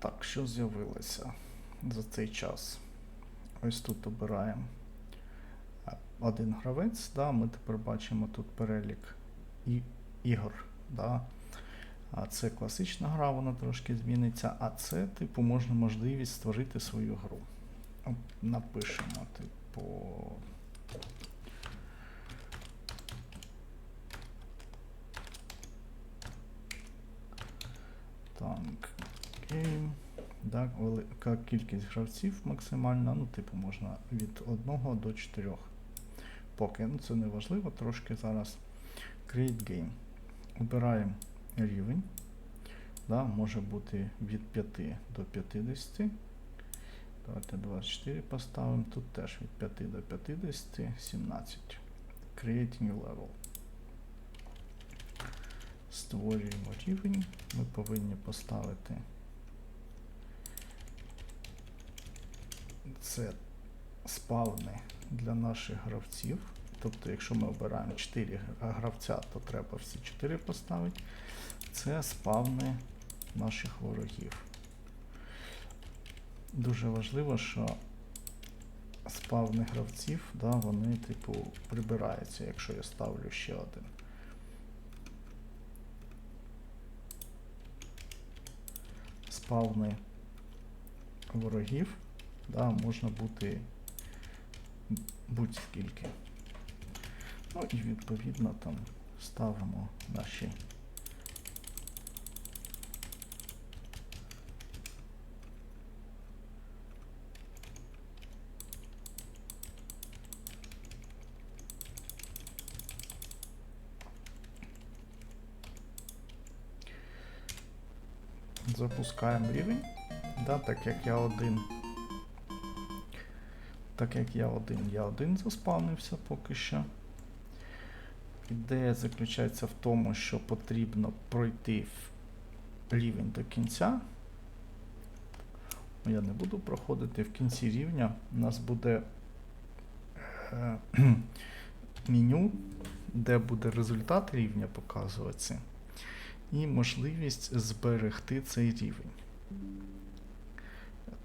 Так, що з'явилося за цей час? Ось тут обираємо е, один гравець. Да, ми тепер бачимо тут перелік і, ігор. Да. А це класична гра, вона трошки зміниться. А це, типу, можна можливість створити свою гру. Напишемо, типу. Так, гейм. Так, велика кількість гравців максимальна. Ну, типу, можна від 1 до 4. Поки ну, це не важливо, трошки зараз Create Game. Обираємо рівень. Да, може бути від 5 до 50. Давайте 24 поставимо. Тут теж від 5 до 50, 17. Create new level. Створюємо рівень. Ми повинні поставити це спавни для наших гравців. Тобто, якщо ми обираємо 4 гравця, то треба всі 4 поставити. Це спавни наших ворогів. Дуже важливо, що спавни гравців, да, вони, типу, прибираються, якщо я ставлю ще один. Спавни ворогів, да, можна бути будь-скільки. Ну і відповідно там ставимо наші Запускаємо рівень. Да, так як я один. Так як я один, я один заспавнився поки що. Ідея заключається в тому, що потрібно пройти в рівень до кінця. Я не буду проходити в кінці рівня. У нас буде е, меню, де буде результат рівня показуватися, і можливість зберегти цей рівень.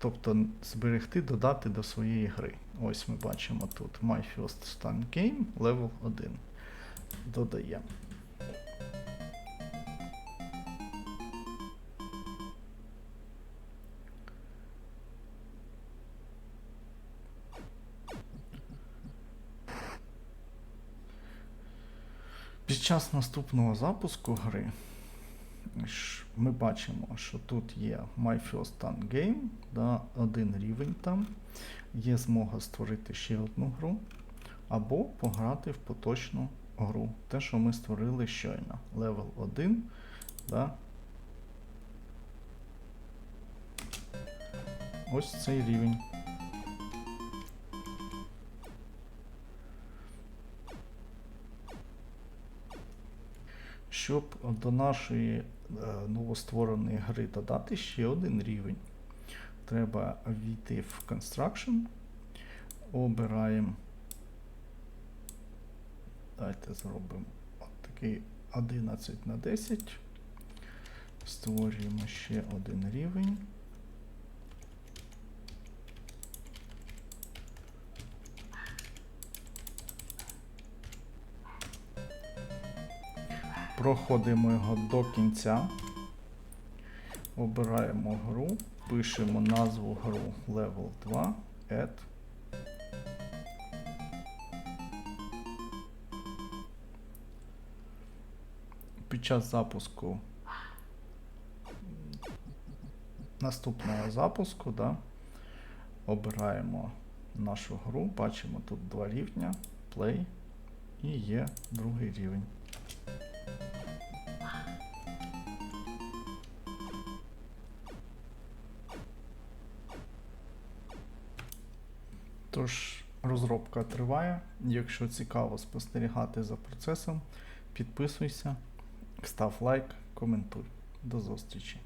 Тобто зберегти, додати до своєї гри. Ось ми бачимо тут My First Stun Game Level 1. Додаємо. Під час наступного запуску гри ми бачимо, що тут є My First Stun Game, да, один рівень там. Є змога створити ще одну гру, або пограти в поточну гру. Те, що ми створили щойно. Level 1. Да. Ось цей рівень. Щоб до нашої новоствореної гри додати ще один рівень, треба війти в Construction, обираємо. Давайте зробимо от такий 11 на 10. Створюємо ще один рівень. Проходимо його до кінця. Обираємо гру, пишемо назву гру Level 2, Add. Під час запуску наступного запуску да, обираємо нашу гру, бачимо тут два рівня, Play і є другий рівень. Тож розробка триває. Якщо цікаво спостерігати за процесом, підписуйся, став лайк, коментуй. До зустрічі!